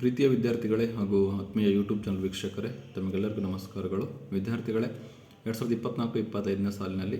ಪ್ರೀತಿಯ ವಿದ್ಯಾರ್ಥಿಗಳೇ ಹಾಗೂ ಆತ್ಮೀಯ ಯೂಟ್ಯೂಬ್ ಚಾನಲ್ ವೀಕ್ಷಕರೇ, ತಮಗೆಲ್ಲರಿಗೂ ನಮಸ್ಕಾರಗಳು. ವಿದ್ಯಾರ್ಥಿಗಳೇ, ಎರಡು ಸಾವಿರದ ಇಪ್ಪತ್ನಾಲ್ಕು, ಇಪ್ಪತ್ತೈದನೇ ಸಾಲಿನಲ್ಲಿ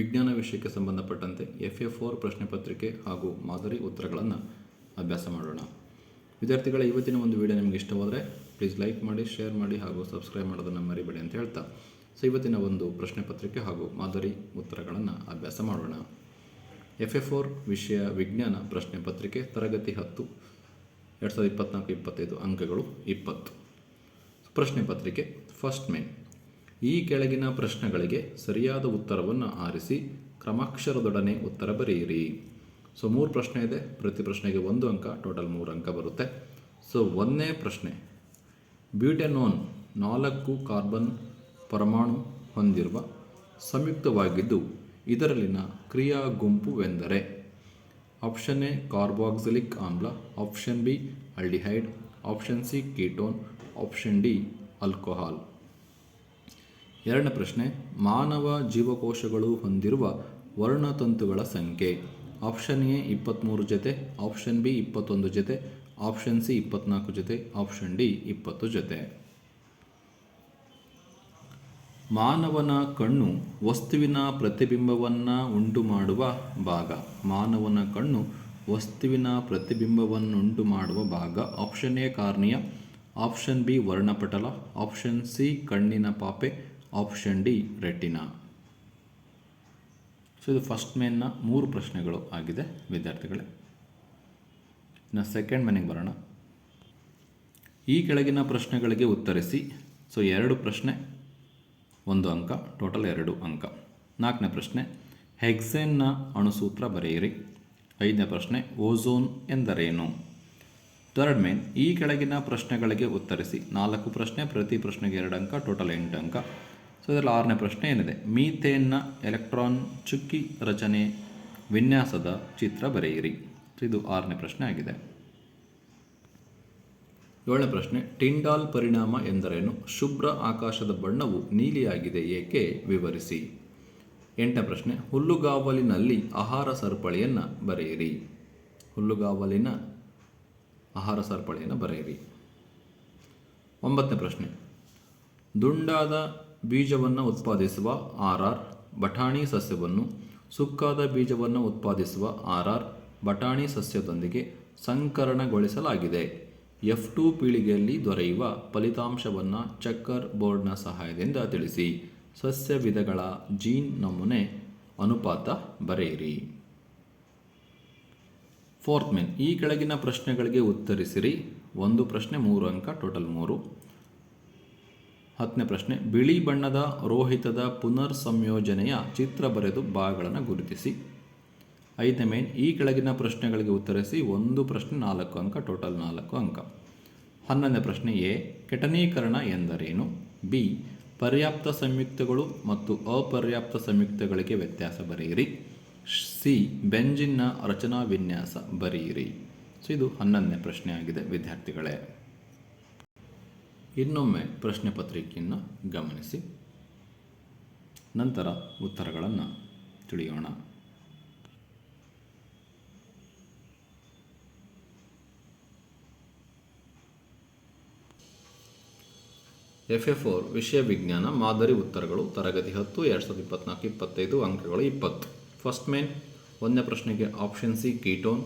ವಿಜ್ಞಾನ ವಿಷಯಕ್ಕೆ ಸಂಬಂಧಪಟ್ಟಂತೆ ಎಫ್ ಎಫ್ ಓರ್ ಪ್ರಶ್ನೆ ಪತ್ರಿಕೆ ಹಾಗೂ ಮಾದರಿ ಉತ್ತರಗಳನ್ನು ಅಭ್ಯಾಸ ಮಾಡೋಣ. ವಿದ್ಯಾರ್ಥಿಗಳ, ಇವತ್ತಿನ ಒಂದು ವಿಡಿಯೋ ನಿಮಗೆ ಇಷ್ಟವಾದರೆ ಪ್ಲೀಸ್ ಲೈಕ್ ಮಾಡಿ ಶೇರ್ ಮಾಡಿ ಹಾಗೂ ಸಬ್ಸ್ಕ್ರೈಬ್ ಮಾಡೋದನ್ನು ಮರಿಬೇಡಿ ಅಂತ ಹೇಳ್ತಾ, ಸೊ ಇವತ್ತಿನ ಒಂದು ಪ್ರಶ್ನೆ ಪತ್ರಿಕೆ ಹಾಗೂ ಮಾದರಿ ಉತ್ತರಗಳನ್ನು ಅಭ್ಯಾಸ ಮಾಡೋಣ. ಎಫ್ ಎ ಫೋರ್ ವಿಷಯ ವಿಜ್ಞಾನ ಪ್ರಶ್ನೆ ಪತ್ರಿಕೆ, ತರಗತಿ ಹತ್ತು, ಎರಡು ಸಾವಿರದ ಇಪ್ಪತ್ನಾಲ್ಕು ಇಪ್ಪತ್ತೈದು ಅಂಕಗಳು ಇಪ್ಪತ್ತು. ಪ್ರಶ್ನೆ ಪತ್ರಿಕೆ ಫಸ್ಟ್ ಮೇನ್ ಈ ಕೆಳಗಿನ ಪ್ರಶ್ನೆಗಳಿಗೆ ಸರಿಯಾದ ಉತ್ತರವನ್ನು ಆರಿಸಿ ಕ್ರಮಾಕ್ಷರದೊಡನೆ ಉತ್ತರ ಬರೆಯಿರಿ. ಸೊ ಮೂರು ಪ್ರಶ್ನೆ ಇದೆ. ಪ್ರತಿ ಪ್ರಶ್ನೆಗೆ ಒಂದು ಅಂಕ ಟೋಟಲ್ ಮೂರು ಅಂಕ ಬರುತ್ತೆ. ಸೊ ಒಂದನೇ ಪ್ರಶ್ನೆ. ಬ್ಯೂಟೆನೋನ್ ನಾಲ್ಕು ಕಾರ್ಬನ್ ಪರಮಾಣು ಹೊಂದಿರುವ ಸಂಯುಕ್ತವಾಗಿದ್ದು ಇದರಲ್ಲಿನ ಕ್ರಿಯಾ ಗುಂಪುವೆಂದರೆ ಆಪ್ಷನ್ ಎ ಕಾರ್ಬಾಕ್ಸಿಲಿಕ್ ಆಮ್ಲ, option B aldehyde, option C ketone, option D alcohol. ಎರಡನೇ ಪ್ರಶ್ನೆ, ಮಾನವ ಜೀವಕೋಶಗಳು ಹೊಂದಿರುವ ವರ್ಣತಂತುಗಳ ಸಂಖ್ಯೆ. ಆಪ್ಷನ್ ಎ ಇಪ್ಪತ್ತ್ಮೂರು ಜೊತೆ, ಆಪ್ಷನ್ ಬಿ ಇಪ್ಪತ್ತೊಂದು ಜೊತೆ, ಆಪ್ಷನ್ ಸಿ ಇಪ್ಪತ್ನಾಲ್ಕು ಜೊತೆ, ಆಪ್ಷನ್ ಡಿ ಇಪ್ಪತ್ತು ಜೊತೆ. ಮಾನವನ ಕಣ್ಣು ವಸ್ತುವಿನ ಪ್ರತಿಬಿಂಬವನ್ನು ಉಂಟು ಮಾಡುವ ಭಾಗ. ಮಾನವನ ಕಣ್ಣು ವಸ್ತುವಿನ ಪ್ರತಿಬಿಂಬವನ್ನುಂಟು ಮಾಡುವ ಭಾಗ. Option A, cornea. Option B, ವರ್ಣಪಟಲ. Option C, ಕಣ್ಣಿನ ಪಾಪೆ. Option D, retina. ಸೊ ಇದು ಫಸ್ಟ್ ಮೇನ್ನ ಮೂರು ಪ್ರಶ್ನೆಗಳು ಆಗಿದೆ ವಿದ್ಯಾರ್ಥಿಗಳೇ. ಇನ್ನು ಸೆಕೆಂಡ್ ಮೇನಿಗೆ ಬರೋಣ. ಈ ಕೆಳಗಿನ ಪ್ರಶ್ನೆಗಳಿಗೆ ಉತ್ತರಿಸಿ. ಸೊ ಎರಡು ಪ್ರಶ್ನೆ. ಒಂದು ಅಂಕ ಟೋಟಲ್ ಎರಡು ಅಂಕ. ನಾಲ್ಕನೇ ಪ್ರಶ್ನೆ ಹೆಕ್ಸೇನ್ನ ಅಣುಸೂತ್ರ ಬರೆಯಿರಿ. ಐದನೇ ಪ್ರಶ್ನೆ ಓಝೋನ್ ಎಂದರೇನು? ಥರ್ಡ್ ಮೇನ್ ಈ ಕೆಳಗಿನ ಪ್ರಶ್ನೆಗಳಿಗೆ ಉತ್ತರಿಸಿ. ನಾಲ್ಕು ಪ್ರಶ್ನೆ, ಪ್ರತಿ ಪ್ರಶ್ನೆಗೆ ಎರಡು ಅಂಕ ಟೋಟಲ್ ಎಂಟು ಅಂಕ. ಸೊ ಇದರಲ್ಲಿ ಆರನೇ ಪ್ರಶ್ನೆ ಏನಿದೆ? ಮೀಥೇನ್ನ ಎಲೆಕ್ಟ್ರಾನ್ ಚುಕ್ಕಿ ರಚನೆ ವಿನ್ಯಾಸದ ಚಿತ್ರ ಬರೆಯಿರಿ. ಇದು ಆರನೇ ಪ್ರಶ್ನೆ ಆಗಿದೆ. ಏಳನೇ ಪ್ರಶ್ನೆ, ಟಿಂಡಾಲ್ ಪರಿಣಾಮ ಎಂದರೇನು? ಶುಭ್ರ ಆಕಾಶದ ಬಣ್ಣವು ನೀಲಿಯಾಗಿದೆ, ಏಕೆ? ವಿವರಿಸಿ. ಎಂಟನೇ ಪ್ರಶ್ನೆ, ಹುಲ್ಲುಗಾವಲಿನಲ್ಲಿ ಆಹಾರ ಸರಪಳಿಯನ್ನು ಬರೆಯಿರಿ. ಹುಲ್ಲುಗಾವಲಿನ ಆಹಾರ ಸರಪಳಿಯನ್ನು ಬರೆಯಿರಿ. ಒಂಬತ್ತನೇ ಪ್ರಶ್ನೆ, ದುಂಡಾದ ಬೀಜವನ್ನು ಉತ್ಪಾದಿಸುವ ಆರ್ ಆರ್, ಬಟಾಣಿ ಸಸ್ಯವನ್ನು ಸುಕ್ಕಾದ ಬೀಜವನ್ನು ಉತ್ಪಾದಿಸುವ ಆರ್ ಆರ್, ಬಟಾಣಿ ಸಸ್ಯದೊಂದಿಗೆ ಸಂಕರಣಗೊಳಿಸಲಾಗಿದೆ. ಎಫ್ ಟು ಪೀಳಿಗೆಯಲ್ಲಿ ದೊರೆಯುವ ಫಲಿತಾಂಶವನ್ನು ಚಕ್ಕರ್ ಬೋರ್ಡ್ನ ಸಹಾಯದಿಂದ ತಿಳಿಸಿ. ಸಸ್ಯ ವಿಧಗಳ ಜೀನ್ ನಮೂನೆ ಅನುಪಾತ ಬರೆಯಿರಿ. ಫೋರ್ತ್ ಮೆನ್, ಈ ಕೆಳಗಿನ ಪ್ರಶ್ನೆಗಳಿಗೆ ಉತ್ತರಿಸಿರಿ. ಒಂದು ಪ್ರಶ್ನೆ, ಮೂರು ಅಂಕ, ಟೋಟಲ್ ಮೂರು. ಹತ್ತನೇ ಪ್ರಶ್ನೆ, ಬಿಳಿ ಬಣ್ಣದ ರೋಹಿತದ ಪುನರ್ ಸಂಯೋಜನೆಯ ಚಿತ್ರ ಬರೆದು ಭಾಗಗಳನ್ನು ಗುರುತಿಸಿ. ಐದನೇ ಮೇನ್ ಈ ಕೆಳಗಿನ ಪ್ರಶ್ನೆಗಳಿಗೆ ಉತ್ತರಿಸಿ ಒಂದು ಪ್ರಶ್ನೆ ನಾಲ್ಕು ಅಂಕ ಟೋಟಲ್ ನಾಲ್ಕು ಅಂಕ. ಹನ್ನೊಂದನೇ ಪ್ರಶ್ನೆ ಎ, ಕೆಟನೀಕರಣ ಎಂದರೇನು? ಬಿ, ಪರ್ಯಾಪ್ತ ಸಂಯುಕ್ತಗಳು ಮತ್ತು ಅಪರ್ಯಾಪ್ತ ಸಂಯುಕ್ತಗಳಿಗೆ ವ್ಯತ್ಯಾಸ ಬರೆಯಿರಿ. ಸಿ, ಬೆಂಜಿನ್ನ ರಚನಾ ವಿನ್ಯಾಸ ಬರೆಯಿರಿ. ಸೊ, ಇದು ಹನ್ನೊಂದನೇ ಪ್ರಶ್ನೆ ಆಗಿದೆ, ವಿದ್ಯಾರ್ಥಿಗಳೇ. ಇನ್ನೊಮ್ಮೆ ಪ್ರಶ್ನೆ ಪತ್ರಿಕೆಯನ್ನು ಗಮನಿಸಿ. ನಂತರ ಉತ್ತರಗಳನ್ನು ತಿಳಿಯೋಣ. ಎಫ್ ಎಫ್ ಫೋರ್ ವಿಷಯ ವಿಜ್ಞಾನ, ಮಾದರಿ ಉತ್ತರಗಳು, ತರಗತಿ ಹತ್ತು, ಎರಡು ಸಾವಿರದ ಇಪ್ಪತ್ನಾಲ್ಕು, ಇಪ್ಪತ್ತೈದು, ಅಂಕಗಳು ಇಪ್ಪತ್ತು. ಫಸ್ಟ್ ಮೇನ್ ಒಂದನೇ ಪ್ರಶ್ನೆಗೆ ಆಪ್ಷನ್ ಸಿ ಕೀಟೋನ್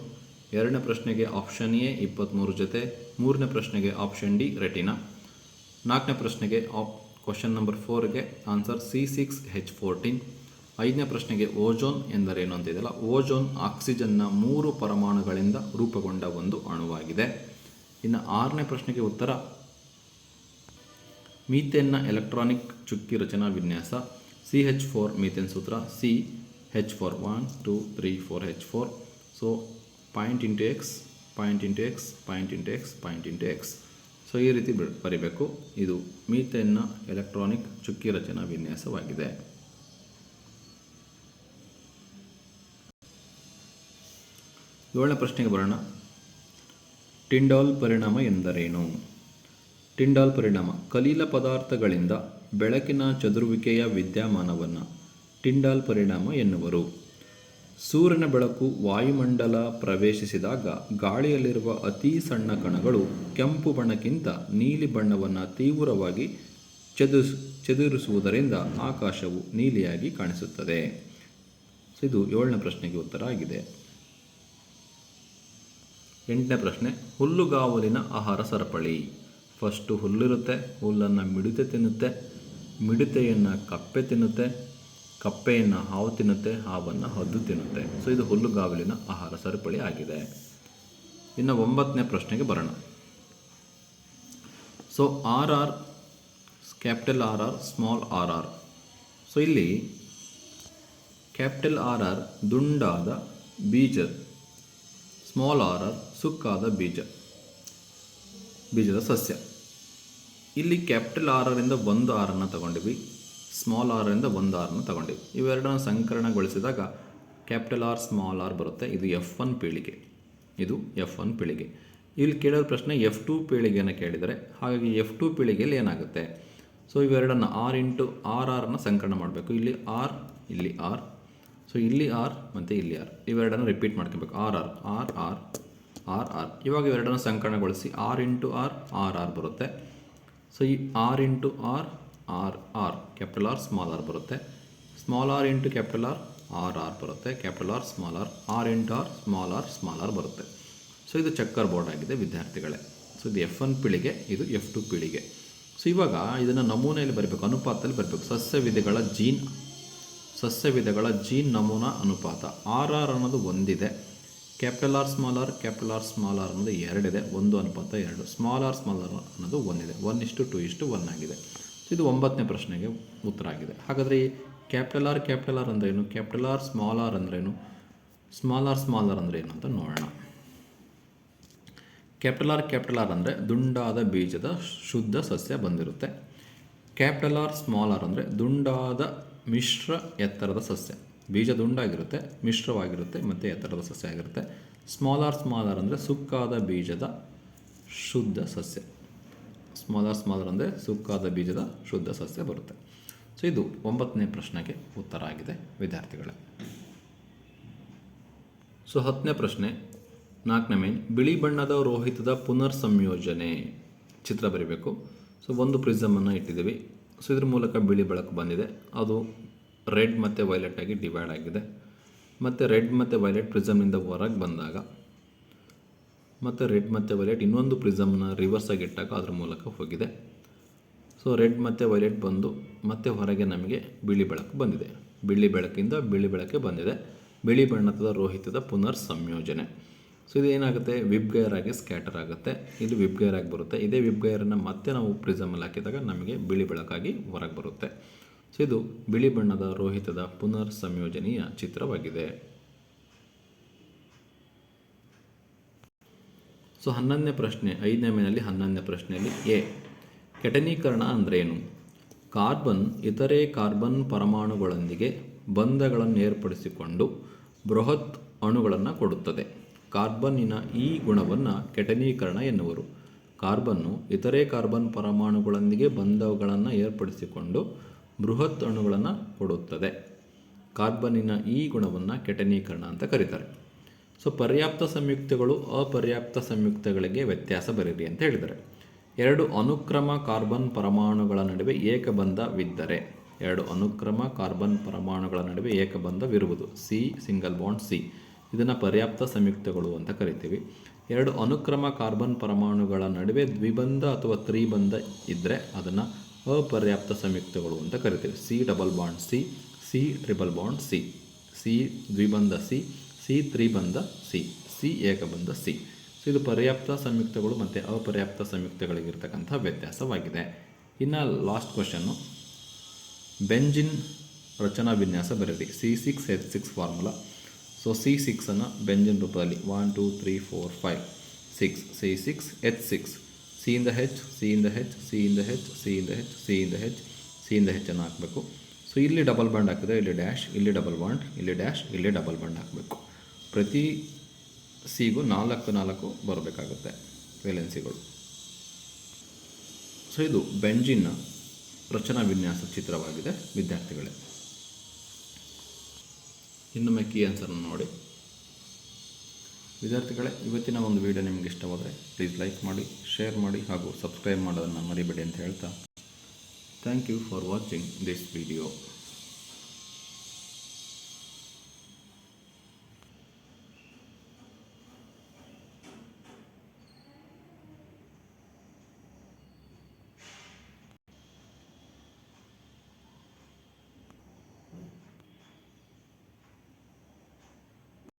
ಎರಡನೇ ಪ್ರಶ್ನೆಗೆ ಆಪ್ಷನ್ ಎ ಇಪ್ಪತ್ತ್ಮೂರು ಜೊತೆ. ಮೂರನೇ ಪ್ರಶ್ನೆಗೆ ಆಪ್ಷನ್ ಡಿ ರೆಟಿನಾ ನಾಲ್ಕನೇ ಪ್ರಶ್ನೆಗೆ ಆಪ್ question number ಫೋರ್ಗೆ answer C six H fourteen ಐದನೇ ಪ್ರಶ್ನೆಗೆ ಓಜೋನ್ ಎಂದರೇನು ಅಂತಿದೆಯಲ್ಲ? ಓಜೋನ್ ಆಕ್ಸಿಜನ್ನ ಮೂರು ಪರಮಾಣುಗಳಿಂದ ರೂಪುಗೊಂಡ ಒಂದು ಅಣುವಾಗಿದೆ. ಇನ್ನು ಆರನೇ ಪ್ರಶ್ನೆಗೆ ಉತ್ತರ ಮೀಥೇನ್ನ ಎಲೆಕ್ಟ್ರಾನಿಕ್ ಚುಕ್ಕಿ ರಚನಾ ವಿನ್ಯಾಸ, ಸಿ ಹೆಚ್ ಫೋರ್ ಮೀಥೇನ್ ಸೂತ್ರ, C H four one two three four H four. So point into X point into X point into X point into X so ಈ ರೀತಿ ಬರಿಬೇಕು. ಇದು ಮೀಥೇನ್ನ ಎಲೆಕ್ಟ್ರಾನಿಕ್ ಚುಕ್ಕಿ ರಚನಾ ವಿನ್ಯಾಸವಾಗಿದೆ. ಏಳನೇ ಪ್ರಶ್ನೆಗೆ ಬರೋಣ. ಟಿಂಡಾಲ್ ಪರಿಣಾಮ ಎಂದರೇನು? ಟಿಂಡಾಲ್ ಪರಿಣಾಮ. ಕಲೀಲ ಪದಾರ್ಥಗಳಿಂದ ಬೆಳಕಿನ ಚದುರುವಿಕೆಯ ವಿದ್ಯಮಾನವನ್ನು ಟಿಂಡಾಲ್ ಪರಿಣಾಮ ಎನ್ನುವರು. ಸೂರ್ಯನ ಬೆಳಕು ವಾಯುಮಂಡಲ ಪ್ರವೇಶಿಸಿದಾಗ ಗಾಳಿಯಲ್ಲಿರುವ ಅತಿ ಸಣ್ಣ ಕಣಗಳು ಕೆಂಪು ಬಣ್ಣಕ್ಕಿಂತ ನೀಲಿ ಬಣ್ಣವನ್ನು ತೀವ್ರವಾಗಿ ಚದುರಿಸ್ ಚದುರಿಸುವುದರಿಂದ ಆಕಾಶವು ನೀಲಿಯಾಗಿ ಕಾಣಿಸುತ್ತದೆ. ಇದು ಏಳನೇ ಪ್ರಶ್ನೆಗೆ ಉತ್ತರ ಆಗಿದೆ. ಎಂಟನೇ ಪ್ರಶ್ನೆ, ಹುಲ್ಲುಗಾವಲಿನ ಆಹಾರ ಸರಪಳಿ. ಫಸ್ಟು ಹುಲ್ಲಿರುತ್ತೆ, ಹುಲ್ಲನ್ನು ಮಿಡಿತೆ ತಿನ್ನುತ್ತೆ. ಮಿಡಿತೆಯನ್ನು ಕಪ್ಪೆ ತಿನ್ನುತ್ತೆ, ಕಪ್ಪೆಯನ್ನು ಹಾವು ತಿನ್ನುತ್ತೆ, ಹಾವನ್ನು ಹದ್ದು ತಿನ್ನುತ್ತೆ. ಸೊ ಇದು ಹುಲ್ಲುಗಾವಲಿನ ಆಹಾರ ಸರಪಳಿ ಆಗಿದೆ. ಇನ್ನು ಒಂಬತ್ತನೇ ಪ್ರಶ್ನೆಗೆ ಬರೋಣ. So R R capital R R small R R so ಇಲ್ಲಿ ಕ್ಯಾಪಿಟಲ್ ಆರ್ ಆರ್ ದುಂಡಾದ ಬೀಜ. ಸ್ಮಾಲ್ ಆರ್ ಆರ್ ಸುಕ್ಕಾದ ಬೀಜ. ಬೀಜದ ಸಸ್ಯ. ಇಲ್ಲಿ ಕ್ಯಾಪಿಟಲ್ ಆರ್ ಆರಿಂದ ಒಂದು ಆರನ್ನು ತಗೊಂಡಿವಿ, ಸ್ಮಾಲ್ ಆರರಿಂದ ಒಂದು ಆರನ್ನು ತಗೊಂಡಿವಿ. ಇವೆರಡನ್ನು ಸಂಕರಣಗೊಳಿಸಿದಾಗ ಕ್ಯಾಪಿಟಲ್ ಆರ್ ಸ್ಮಾಲ್ ಆರ್ ಬರುತ್ತೆ. ಇದು ಎಫ್ ಒನ್ ಪೀಳಿಗೆ. ಇದು ಎಫ್ ಒನ್ ಪೀಳಿಗೆ. ಇಲ್ಲಿ ಕೇಳೋ ಪ್ರಶ್ನೆ ಎಫ್ ಟು ಪೀಳಿಗೆಯನ್ನು ಕೇಳಿದರೆ, ಹಾಗಾಗಿ ಎಫ್ ಟು ಪೀಳಿಗೆಯಲ್ಲಿ ಏನಾಗುತ್ತೆ? ಸೊ ಇವೆರಡನ್ನು ಆರ್ ಇಂಟು ಆರ್ ಆರನ್ನು ಸಂಕಲನ ಮಾಡಬೇಕು. ಇಲ್ಲಿ ಆರ್ ಇಲ್ಲಿ ಆರ್ ಸೊ ಇಲ್ಲಿ ಆರ್ ಮತ್ತು ಇಲ್ಲಿ ಆರ್ ಇವೆರಡನ್ನು ರಿಪೀಟ್ ಮಾಡ್ಕೋಬೇಕು. R R R R R R ಇವಾಗ ಇವೆರಡನ್ನು ಸಂಕಲನಗೊಳಿಸಿ R into R R R ಬರುತ್ತೆ. ಸೊ ಈ R into R R R capital R small R ಬರುತ್ತೆ. Small R into capital R R R ಬರುತ್ತೆ. Capital R small R R into R small R small R ಬರುತ್ತೆ. So ಇದು checker board ಆಗಿದೆ ವಿದ್ಯಾರ್ಥಿಗಳೇ. So ಇದು F one ಪೀಳಿಗೆ, ಇದು F two ಪೀಳಿಗೆ. ಸೊ ಇವಾಗ ಇದನ್ನು ನಮೂನೆಯಲ್ಲಿ ಬರಬೇಕು, ಅನುಪಾತದಲ್ಲಿ ಬರಬೇಕು. ಸಸ್ಯ ವಿಧಗಳ ಜೀನ್ ಸಸ್ಯ ವಿಧಗಳ ಜೀನ್ ನಮೂನಾ ಅನುಪಾತ. ಆರ್ ಆರ್ ಅನ್ನೋದು ಒಂದಿದೆ. Capital R small R, capital R small R ಅನ್ನೋದು ಎರಡಿದೆ, ಒಂದು ಅನುಪಾತ ಎರಡು. ಸ್ಮಾಲ್ ಆರ್ ಸ್ಮಾಲ್ ಆರ್ ಅನ್ನೋದು ಒಂದಿದೆ ಒನ್ ಇಷ್ಟು ಟು ಇಷ್ಟು ಒನ್ ಆಗಿದೆ. ಇದು ಒಂಬತ್ತನೇ ಪ್ರಶ್ನೆಗೆ ಉತ್ತರ ಆಗಿದೆ. ಹಾಗಾದರೆ ಈ ಕ್ಯಾಪಿಟಲ್ ಆರ್ ಕ್ಯಾಪಿಟಲ್ ಆರ್ ಅಂದ್ರೇನು? ಕ್ಯಾಪಿಟಲ್ ಆರ್, ಸ್ಮಾಲ್ ಆರ್ ಅಂದ್ರೇನು? ಸ್ಮಾಲ್ ಆರ್ ಸ್ಮಾಲ್ ಆರ್ ಅಂದ್ರೆ ಏನು ಅಂತ ನೋಡೋಣ. ಕ್ಯಾಪಿಟಲ್ ಆರ್ ಕ್ಯಾಪಿಟಲ್ ಆರ್ ಅಂದರೆ ದುಂಡಾದ ಬೀಜದ ಶುದ್ಧ ಸಸ್ಯ ಬಂದಿರುತ್ತೆ. ಕ್ಯಾಪಿಟಲ್ ಆರ್, ಸ್ಮಾಲ್ ಆರ್ ಅಂದರೆ ದುಂಡಾದ ಮಿಶ್ರ ಎತ್ತರದ ಸಸ್ಯ. ಬೀಜ ದುಂಡಾಗಿರುತ್ತೆ ಮಿಶ್ರವಾಗಿರುತ್ತೆ, ಮತ್ತು ಎತ್ತರದ ಸಸ್ಯ ಆಗಿರುತ್ತೆ. ಸ್ಮಾಲರ್ ಸ್ಮಾಲರ್ ಅಂದರೆ ಸುಕ್ಕಾದ ಬೀಜದ ಶುದ್ಧ ಸಸ್ಯ. ಸ್ಮಾಲರ್ ಸ್ಮಾಲರ್ ಅಂದರೆ ಸುಕ್ಕಾದ ಬೀಜದ ಶುದ್ಧ ಸಸ್ಯ ಬರುತ್ತೆ. ಸೊ ಇದು ಒಂಬತ್ತನೇ ಪ್ರಶ್ನೆಗೆ ಉತ್ತರ ಆಗಿದೆ, ವಿದ್ಯಾರ್ಥಿಗಳೇ. ಸೊ ಹತ್ತನೇ ಪ್ರಶ್ನೆ, ನಾಲ್ಕನೇ ಮೇನ್ ಬಿಳಿ ಬಣ್ಣದ ರೋಹಿತದ ಪುನರ್ ಸಂಯೋಜನೆ ಚಿತ್ರ ಬರೀಬೇಕು. ಸೊ ಒಂದು ಪ್ರಿಸಮನ್ನು ಇಟ್ಟಿದ್ದೀವಿ. ಸೊ ಇದ್ರ ಮೂಲಕ ಬಿಳಿ ಬೆಳಕು ಬಂದಿದೆ. ಅದು ರೆಡ್ ಮತ್ತು ವೈಲೆಟ್ ಆಗಿ ಡಿವೈಡ್ ಆಗಿದೆ. ಮತ್ತು ರೆಡ್ ಮತ್ತು ವೈಲೆಟ್ ಪ್ರಿಸಮ್ನಿಂದ ಹೊರಗೆ ಬಂದಾಗ, ಮತ್ತು ರೆಡ್ ಮತ್ತು ವೈಲೆಟ್ ಇನ್ನೊಂದು ಪ್ರಿಸಮ್ನ ರಿವರ್ಸ್ ಆಗಿ ಇಟ್ಟಾಗ ಅದ್ರ ಮೂಲಕ ಹೋಗಿದೆ. ಸೊ ರೆಡ್ ಮತ್ತು ವೈಲೆಟ್ ಬಂದು ಮತ್ತೆ ಹೊರಗೆ ನಮಗೆ ಬಿಳಿ ಬೆಳಕು ಬಂದಿದೆ. ಬಿಳಿ ಬೆಳಕಿಂದ ಬಿಳಿ ಬೆಳಕೆ ಬಂದಿದೆ. ಬಿಳಿ ಬಣ್ಣದ ರೋಹಿತದ ಪುನರ್ ಸಂಯೋಜನೆ ಸೊ ಇದು ಏನಾಗುತ್ತೆ? ವಿಬ್ ಗೈರ್ ಆಗಿ ಸ್ಕ್ಯಾಟರ್ ಆಗುತ್ತೆ. ಇದು ವಿಬ್ ಗೈರ್ ಆಗಿ ಬರುತ್ತೆ. ಇದೇ ವಿಬ್ ಗೈರನ್ನು ಮತ್ತೆ ನಾವು ಪ್ರಿಸಮಲ್ಲಿ ಹಾಕಿದಾಗ ನಮಗೆ ಬಿಳಿ ಬೆಳಕಾಗಿ ಹೊರಗೆ ಬರುತ್ತೆ. ಇದು ಬಿಳಿ ಬಣ್ಣದ ರೋಹಿತದ ಪುನರ್ ಸಂಯೋಜನೆಯ ಚಿತ್ರವಾಗಿದೆ. ಸೊ ಹನ್ನೊಂದನೇ ಪ್ರಶ್ನೆ ಐದನೇ ಮೇನಲ್ಲಿ ಹನ್ನೊಂದನೇ ಪ್ರಶ್ನೆಯಲ್ಲಿ ಎ. ಕೆಟನೀಕರಣ ಅಂದ್ರೇನು? ಕಾರ್ಬನ್ ಇತರೆ ಕಾರ್ಬನ್ ಪರಮಾಣುಗಳೊಂದಿಗೆ ಬಂಧಗಳನ್ನು ಏರ್ಪಡಿಸಿಕೊಂಡು ಬೃಹತ್ ಅಣುಗಳನ್ನು ಕೊಡುತ್ತದೆ. ಕಾರ್ಬನ್ನಿನ ಈ ಗುಣವನ್ನು ಕೆಟನೀಕರಣ ಎನ್ನುವರು. ಕಾರ್ಬನ್ನು ಇತರೆ ಕಾರ್ಬನ್ ಪರಮಾಣುಗಳೊಂದಿಗೆ ಬಂಧಗಳನ್ನು ಏರ್ಪಡಿಸಿಕೊಂಡು ಬೃಹತ್ ಅಣುಗಳನ್ನು ಕೊಡುತ್ತದೆ. ಕಾರ್ಬನಿನ ಈ ಗುಣವನ್ನು ಕೆಟನೀಕರಣ ಅಂತ ಕರೀತಾರೆ. ಸೊ ಪರ್ಯಾಪ್ತ ಸಂಯುಕ್ತಗಳು ಅಪರ್ಯಾಪ್ತ ಸಂಯುಕ್ತಗಳಿಗೆ ವ್ಯತ್ಯಾಸ ಬರೀರಿ ಅಂತ ಹೇಳಿದ್ದಾರೆ. ಎರಡು ಅನುಕ್ರಮ ಕಾರ್ಬನ್ ಪರಮಾಣುಗಳ ನಡುವೆ ಏಕಬಂಧವಿದ್ದರೆ ಎರಡು ಅನುಕ್ರಮ ಕಾರ್ಬನ್ ಪರಮಾಣುಗಳ ನಡುವೆ ಏಕಬಂಧವಿರುವುದು ಸಿ ಸಿಂಗಲ್ ಬಾಂಡ್ ಸಿ ಇದನ್ನು ಪರ್ಯಾಪ್ತ ಸಂಯುಕ್ತಗಳು ಅಂತ ಕರಿತೀವಿ. ಎರಡು ಅನುಕ್ರಮ ಕಾರ್ಬನ್ ಪರಮಾಣುಗಳ ನಡುವೆ ದ್ವಿಬಂಧ ಅಥವಾ ತ್ರಿಬಂಧ ಇದ್ದರೆ ಅದನ್ನು ಅಪರ್ಯಾಪ್ತ ಸಂಯುಕ್ತಗಳು ಅಂತ ಕರಿತೀವಿ. C double bond C C triple bond C C ದ್ವಿಬಂಧ C C ತ್ರಿಬಂಧ ಸಿ ಸಿ ಏಕಬಂಧ ಸಿ ಸೊ ಇದು ಪರ್ಯಾಪ್ತ ಸಂಯುಕ್ತಗಳು ಮತ್ತು ಅಪರ್ಯಾಪ್ತ ಸಂಯುಕ್ತಗಳಿಗಿರ್ತಕ್ಕಂಥ ವ್ಯತ್ಯಾಸವಾಗಿದೆ. ಇನ್ನು ಲಾಸ್ಟ್ ಕ್ವಶನ್ನು ಬೆಂಜಿನ್ ರಚನಾ ವಿನ್ಯಾಸ ಬರೀರಿ. C six H six formula so C ಸಿಕ್ಸನ್ನು benzene ರೂಪದಲ್ಲಿ one two three four five six C six H six ಸಿಯಿಂದ H C ಇಂದ ಹೆಚ್ ಸಿ ಇಂದ ಹೆಚ್ ಸಿ ಇಂದ ಹೆಚ್ ಸಿ ಇಂದ ಹೆಚ್ ಸಿ ಇಂದ ಹೆಚ್ಚನ್ನು ಹಾಕಬೇಕು. ಸೊ ಇಲ್ಲಿ ಡಬಲ್ ಬಾಂಡ್ ಹಾಕಿದ್ರೆ ಇಲ್ಲಿ ಡ್ಯಾಶ್ ಇಲ್ಲಿ ಡಬಲ್ ಬಾಂಡ್ ಇಲ್ಲಿ ಡ್ಯಾಶ್ ಇಲ್ಲಿ ಡಬಲ್ ಬಾಂಡ್ ಹಾಕಬೇಕು. ಪ್ರತಿ ಸಿಗೂ ನಾಲ್ಕು ನಾಲ್ಕು ಬರಬೇಕಾಗುತ್ತೆ ವೇಲೆನ್ಸಿಗಳು. ಸೊ ಇದು ಬೆಂಜಿನ್ನ ರಚನಾ ವಿನ್ಯಾಸ ಚಿತ್ರವಾಗಿದೆ, ವಿದ್ಯಾರ್ಥಿಗಳೇ. ಇನ್ನೊಮ್ಮೆ ಕೀ ಆನ್ಸರ್ನ ನೋಡಿ. ವಿದ್ಯಾರ್ಥಿಗಳೇ, ಇವತ್ತಿನ ಒಂದು ವಿಡಿಯೋ ನಿಮಗೆ ಇಷ್ಟವಾದರೆ ಪ್ಲೀಸ್ ಲೈಕ್ ಮಾಡಿ ಶೇರ್ ಮಾಡಿ ಹಾಗೂ ಸಬ್ಸ್ಕ್ರೈಬ್ ಮಾಡೋದನ್ನು ಮರಿಬೇಡಿ ಅಂತ ಹೇಳ್ತಾ thank you for watching this video